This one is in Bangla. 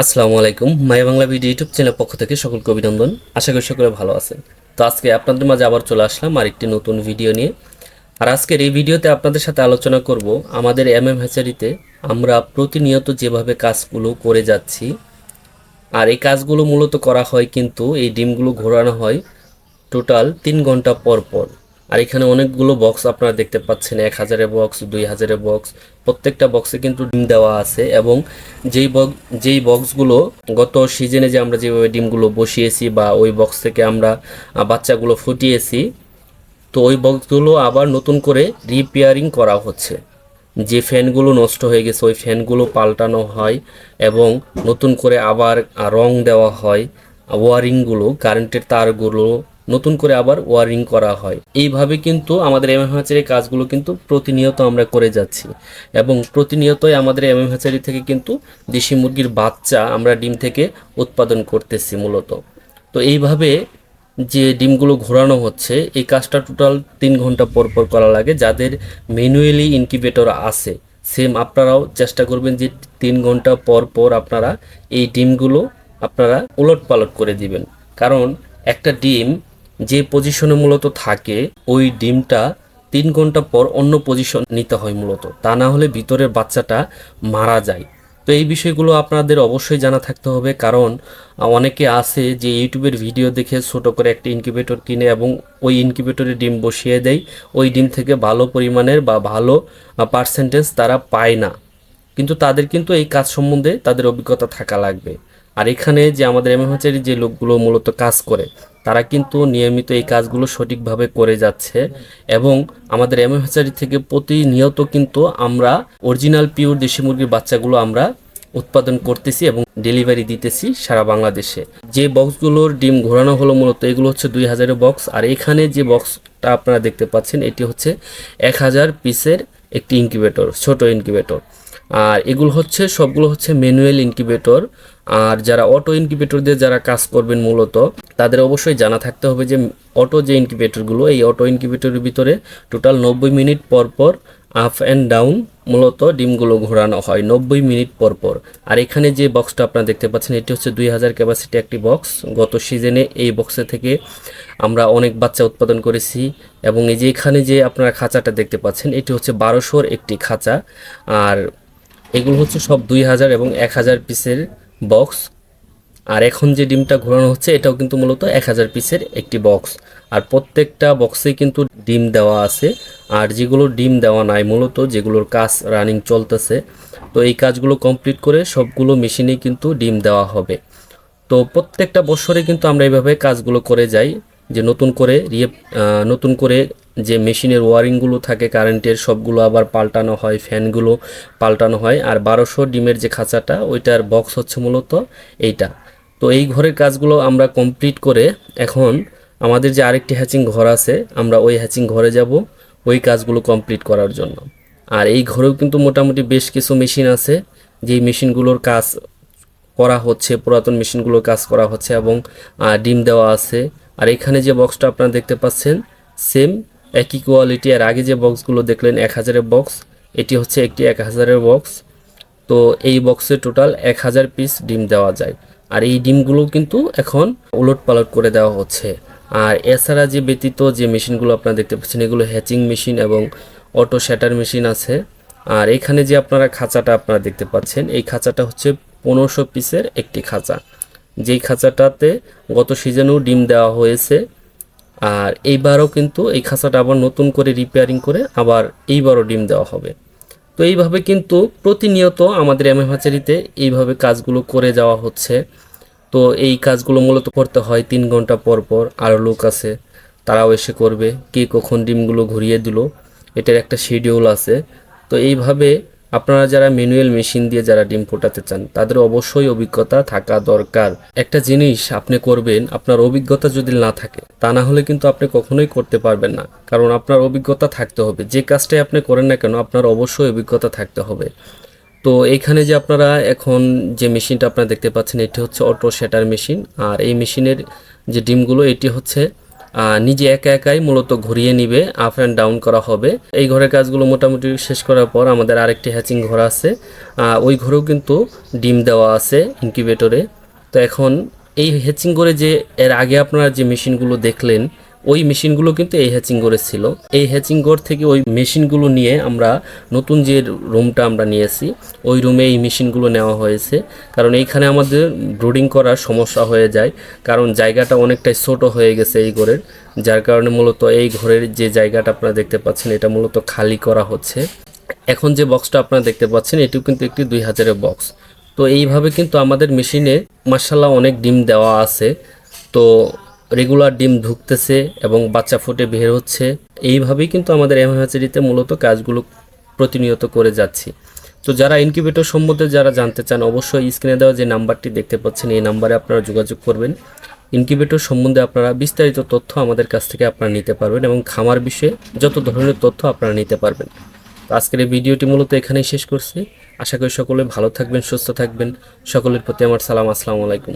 আসসালামু আলাইকুম Maya Bangla video YouTube channel পক্ষ থেকে সকলকে অভিনন্দন। আশা করি সকলে ভালো আছেন। তো আজকে আপনাদের মাঝে আবার চলে আসলাম আরেকটি নতুন ভিডিও নিয়ে। আর আজকের এই ভিডিওতে আপনাদের সাথে আলোচনা করব আমাদের এম এম হ্যাচারিতে আমরা প্রতিনিয়ত যেভাবে কাজগুলো করে যাচ্ছি, আর এই কাজগুলো মূলত করা হয় কিন্তু এই ডিমগুলো ঘোরানো হয় টোটাল তিন ঘণ্টা পর পর। আর এখানে অনেকগুলো বক্স আপনারা দেখতে পাচ্ছেন, এক হাজারের বক্স দুই হাজারের বক্স প্রত্যেকটা বক্সে কিন্তু ডিম দেওয়া আছে এবং যেই বক্স যেই বক্সগুলো গত সিজনে যে আমরা যেভাবে ডিমগুলো বসিয়েছি বা ওই বক্স থেকে আমরা বাচ্চাগুলো ফুটিয়েছি, তো ওই বক্সগুলো আবার নতুন করে রিপেয়ারিং করা হচ্ছে। যে ফ্যানগুলো নষ্ট হয়ে গেছে, ওই ফ্যানগুলো পাল্টানো হয় এবং নতুন করে আবার রং দেওয়া হয় ওয়ারিংগুলো কারেন্টের তারগুলো নতুন করে আবার ওয়ারিং করা হয়। এইভাবে কিন্তু আমাদের এম এম হাচারির কাজগুলো কিন্তু প্রতিনিয়ত আমরা করে যাচ্ছি। এবং প্রতিনিয়তই আমাদের এম এম হাচারি থেকে কিন্তু দেশি মুরগির বাচ্চা আমরা ডিম থেকে উৎপাদন করতেছি মূলত। তো এইভাবে যে ডিমগুলো ঘোরানো হচ্ছে, এই কাজটা টোটাল তিন ঘণ্টা পর পর করা লাগে। যাদের ম্যানুয়ালি ইনকিউবেটর আছে সেম আপনারাও চেষ্টা করবেন যে তিন ঘণ্টা পর পর আপনারা এই ডিমগুলো আপনারা উলট পালট করে দিবেন। কারণ একটা ডিম যে পজিশনে মূলত থাকে, ওই ডিমটা তিন ঘণ্টা পর অন্য পজিশন নিতে হয় মূলত। তা না হলে ভিতরের বাচ্চাটা মারা যায়। তো এই বিষয়গুলো আপনাদের অবশ্যই জানা থাকতে হবে, কারণ অনেকে আছে যে ইউটিউবের ভিডিও দেখে ছোট করে একটা ইনকিউবেটর কিনে এবং ওই ইনকিউবেটরে ডিম বসিয়ে দেয়। ওই ডিম থেকে ভালো পরিমাণের বা ভালো পার্সেন্টেজ তারা পায় না। কিন্তু তাদের কিন্তু এই কাজ সম্বন্ধে তাদের অভিজ্ঞতা থাকা লাগবে। আর এখানে যে আমাদের এমএমহাচারি যে লোকগুলো মূলত কাজ করে, তারা কিন্তু নিয়মিত এই কাজগুলো সঠিকভাবে করে যাচ্ছে এবং আমাদের এমএমহাচারি থেকে প্রতিনিয়ত কিন্তু আমরা অরিজিনাল পিওর দেশি মুরগির বাচ্চাগুলো আমরা উৎপাদন করতেছি এবং ডেলিভারি দিতেছি সারা বাংলাদেশে। যে বক্সগুলোর ডিম ঘোরানো হলো মূলত, এগুলো হচ্ছে দুই হাজারের বক্স। আর এখানে যে বক্সটা আপনারা দেখতে পাচ্ছেন, এটি হচ্ছে এক হাজার পিসের একটি ইনকিউবেটর, ছোট ইনকিউবেটর। আর এগুলো হচ্ছে, সবগুলো হচ্ছে ম্যানুয়াল ইনকিউবেটর। আর যারা অটো ইনকিউবেটর দিয়ে যারা কাজ করবেন মূলত, তাদের অবশ্যই জানা থাকতে হবে যে অটো যে ইনকিউবেটরগুলো এই অটো ইনকিউবেটরের ভিতরে টোটাল নব্বই মিনিট পর পর আপ অ্যান্ড ডাউন মূলত ডিমগুলো ঘোরানো হয়, নব্বই মিনিট পর পর। আর এখানে যে বক্সটা আপনারা দেখতে পাচ্ছেন, এটি হচ্ছে দুই হাজার ক্যাপাসিটি একটি বক্স গত সিজনে এই বক্সে থেকে আমরা অনেক বাচ্চা উৎপাদন করেছি এবং এই যে এখানে যে আপনারা খাঁচাটা দেখতে পাচ্ছেন, এটি হচ্ছে বারোশোর একটি খাঁচা। আর এগুলো হচ্ছে সব দুই হাজার এবং এক হাজার পিসের বক্স আর এখন যে ডিমটা ঘোরানো হচ্ছে, এটাও কিন্তু মূলত এক হাজার পিসের একটি বক্স আর প্রত্যেকটা বক্সে কিন্তু ডিম দেওয়া আছে, আর যেগুলো ডিম দেওয়া নাই, মূলত যেগুলোর কাজ রানিং চলতেছে, তো এই কাজগুলো কমপ্লিট করে সবগুলো মেশিনেই কিন্তু ডিম দেওয়া হবে। তো প্রত্যেকটা বছরে কিন্তু আমরা এইভাবে কাজগুলো করে যাই, যে নতুন করে রিয়ে নতুন করে যে মেশিনের ওয়ারিংগুলো থাকে, কারেন্টের সবগুলো আবার পাল্টানো হয়, ফ্যানগুলো পাল্টানো হয়। আর বারোশো ডিমের যে খাঁচাটা, ওইটার বক্স হচ্ছে মূলত এইটা। তো এই ঘরের কাজগুলো আমরা কমপ্লিট করে এখন আমাদের যে আরেকটি হ্যাচিং ঘর আছে, আমরা ওই হ্যাচিং ঘরে যাব ওই কাজগুলো কমপ্লিট করার জন্য। আর এই ঘরেও কিন্তু মোটামুটি বেশ কিছু মেশিন আছে, যেই মেশিনগুলোর কাজ করা হচ্ছে, পুরাতন মেশিনগুলোর কাজ করা হচ্ছে এবং ডিম দেওয়া আছে। আর এখানে যে বক্সটা আপনারা দেখতে পাচ্ছেন সেম একই কোয়ালিটি আর আগে যে বক্সগুলো দেখলেন, এক হাজারের বক্স এটি হচ্ছে একটি এক হাজারের বক্স তো এই বক্সে টোটাল এক হাজার পিস ডিম দেওয়া যায়। আর এই ডিমগুলো কিন্তু এখন উলট পালট করে দেওয়া হচ্ছে। আর এছাড়া যে ব্যতীত যে মেশিনগুলো আপনারা দেখতে পাচ্ছেন, এগুলো হ্যাচিং মেশিন এবং অটো শ্যাটার মেশিন আছে। আর এখানে যে আপনারা খাঁচাটা আপনারা দেখতে পাচ্ছেন, এই খাঁচাটা হচ্ছে পনেরোশো পিসের একটি খাঁচা। যেই খাঁচাটাতে গত সিজনেও ডিম দেওয়া হয়েছে আর এইবারও কিন্তু এই খাঁচাটা আবার নতুন করে রিপেয়ারিং করে আবার এইবারও ডিম দেওয়া হবে। তো এইভাবে কিন্তু প্রতিনিয়ত আমাদের এম হাচারিতে এইভাবে কাজগুলো করে যাওয়া হচ্ছে। তো এই কাজগুলো মূলত করতে হয় তিন ঘণ্টা পর পর, আরও লোক আছে, তারাও এসে করবে কে কখন ডিমগুলো ঘুরিয়ে দিল, এটার একটা শিডিউল আছে। তো এইভাবে আপনারা যারা ম্যানুয়াল মেশিন দিয়ে যারা ডিম ফোটাতে চান, তাদের অবশ্যই অভিজ্ঞতা থাকা দরকার। একটা জিনিস আপনি করবেন, আপনার অভিজ্ঞতা যদি না থাকে, তা না হলে কিন্তু আপনি কখনোই করতে পারবেন না। কারণ আপনার অভিজ্ঞতা থাকতে হবে। যে কাজটাই আপনি করেন না কেন, আপনার অবশ্যই অভিজ্ঞতা থাকতে হবে। তো এইখানে যে আপনারা এখন যে মেশিনটা আপনারা দেখতে পাচ্ছেন, এটি হচ্ছে অটো শ্যাটার মেশিন আর এই মেশিনের যে ডিমগুলো, এটি হচ্ছে নিজে একা একাই মূলত ঘুরিয়ে নিবে আপ অ্যান্ড ডাউন করা হবে। এই ঘরের কাজগুলো মোটামুটি শেষ করার পর আমাদের আরেকটি হ্যাচিং ঘর আছে। ওই ঘরেও কিন্তু ডিম দেওয়া আছে ইনকিউবেটরে তো এখন এই হ্যাচিং করে যে, এর আগে আপনারা যে মেশিনগুলো দেখলেন ওই মেশিনগুলো কিন্তু এই হ্যাচিং করে ছিল। এই হ্যাচিং ঘর থেকে ওই মেশিনগুলো নিয়ে আমরা নতুন যে রুমটা আমরা নিয়েছি, ওই রুমে এই মেশিনগুলো নেওয়া হয়েছে। কারণ এইখানে আমাদের ব্রুডিং করার সমস্যা হয়ে যায়, কারণ জায়গাটা অনেকটাই ছোট হয়ে গেছে এই ঘরের, যার কারণে মূলত এই ঘরের যে জায়গাটা আপনারা দেখতে পাচ্ছেন, এটা মূলত খালি করা হচ্ছে। এখন যে বক্সটা আপনারা দেখতে পাচ্ছেন, এটিও কিন্তু একটি দুই হাজারের বক্স তো এইভাবে কিন্তু আমাদের মেশিনে মার্শাল্লাহ অনেক ডিম দেওয়া আছে। তো রেগুলার ডিম ঢুকতেছে এবং বাচ্চা ফুটে বের হচ্ছে। এইভাবেই কিন্তু আমাদের এম হ্যাচারিতে মূলত কাজগুলো প্রতিনিয়ত করে যাচ্ছি। তো যারা ইনকিউবেটর সম্বন্ধে যারা জানতে চান, অবশ্যই স্ক্রিনে দেওয়া যে নাম্বারটি দেখতে পাচ্ছেন, এই নাম্বারে আপনারা যোগাযোগ করবেন। ইনকিউবেটর সম্বন্ধে আপনারা বিস্তারিত তথ্য আমাদের কাছ থেকে আপনারা নিতে পারবেন এবং খামার বিষয়ে যত ধরনের তথ্য আপনারা নিতে পারবেন। আজকের এই ভিডিওটি মূলত এখানেই শেষ করছি। আশা করি সকলে ভালো থাকবেন, সুস্থ থাকবেন। সকলের প্রতি আমার সালাম, আসসালামু আলাইকুম।